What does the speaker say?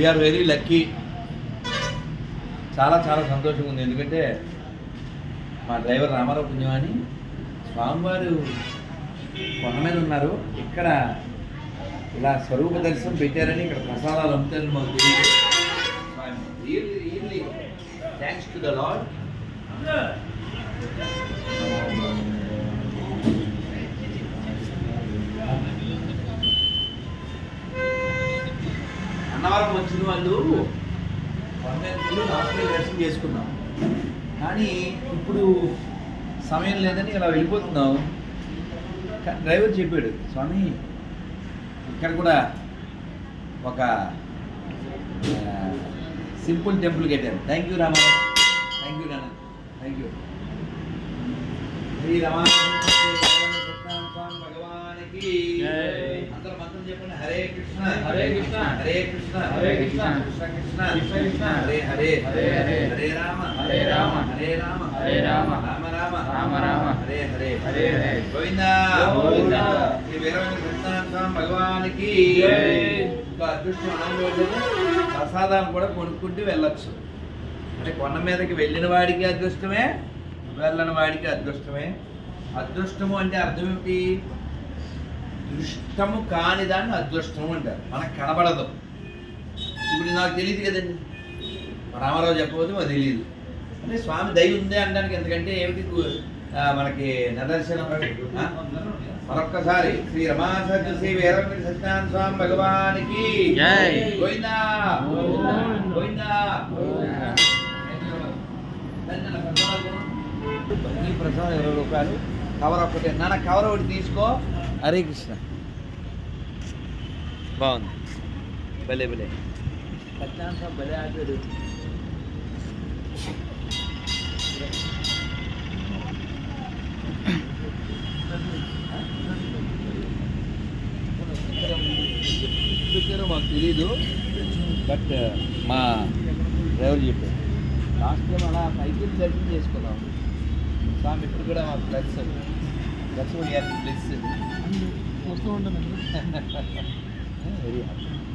We are very lucky చాలా చాలా సంతోషంగా ఉంది. ఎందుకంటే మా డ్రైవర్ రామారావు పుణ్యవాణి స్వామివారు కొండ మీద ఉన్నారు. ఇక్కడ ఇలా స్వరూప దర్శనం పెట్టారని ఇక్కడ ప్రసాదాలు అమ్ముతారని మాకు తెలియదు. Thanks to the lord Annavaram వచ్చిన వాళ్ళు కొండెత్తులు రాష్ట్రీయ దర్శనం చేసుకున్నాం. కానీ ఇప్పుడు సమయం లేదని ఇలా వెళ్ళిపోతున్నాం. డ్రైవర్ చెప్పాడు స్వామి ఇక్కడ కూడా ఒక సింపుల్ టెంపుల్ కట్టారు. Thank you Rama. Thank you నాన్న. థ్యాంక్ యూ శ్రీ రామారావు భగవానికి చెప్పండి హరే కృష్ణ హరే కృష్ణ. హరే కృష్ణ హరే కృష్ణ. కృష్ణ కృష్ణ కృష్ణ కృష్ణ. హరే హరే హరే హరే. హరే రామ హరే రామ. హరే రామ హరే రామ. రామ రామ రామ రామ. హరే హరే హరే హరే. గోవిందా గోవిందా. శ్రీ వీరవేంద్ర సత్యనారాయణ స్వామి భగవానికి అదృష్టం ప్రసాదాలు కూడా కొనుక్కుంటూ వెళ్ళొచ్చు అంటే కొండ మీదకి వెళ్ళిన వాడికి అదృష్టమే వెళ్ళని వాడికి అదృష్టమే అదృష్టము అంటే అర్థం ఏమిటి దృష్టము కాని దాన్ని అదృష్టము అంటారు మనకు కనబడదు ఇప్పుడు నాకు తెలియదు కదండి రామారావు చెప్పబోతే మాకు తెలియదు అంటే స్వామి దయ ఉంది అనడానికి ఎందుకంటే ఏమిటి మనకి నిదర్శనం? మరొక్కసారి శ్రీ రమాసత్య శ్రీ వీరవేంద్ర సత్యనారాయణ స్వామి భగవానికి. గోవిందా ప్రసాదం ఇరవై రూపాయలు కవర్ ఒకటి నాన్న కవర్ ఒకటి తీసుకో హరే కృష్ణ. బాగుంది. భలే భలే. భలే ఆడాడు మాకు తెలీదు బట్ మా డ్రైవర్ చెప్పారు లాస్ట్ టైం అలా పైకి దర్శనం చేసుకున్నాం. స్వామి ఇప్పుడు కూడా మా ప్లస్ ప్లస్ ప్లస్ వస్తూ ఉంటాను వెరీ హ్యాపీ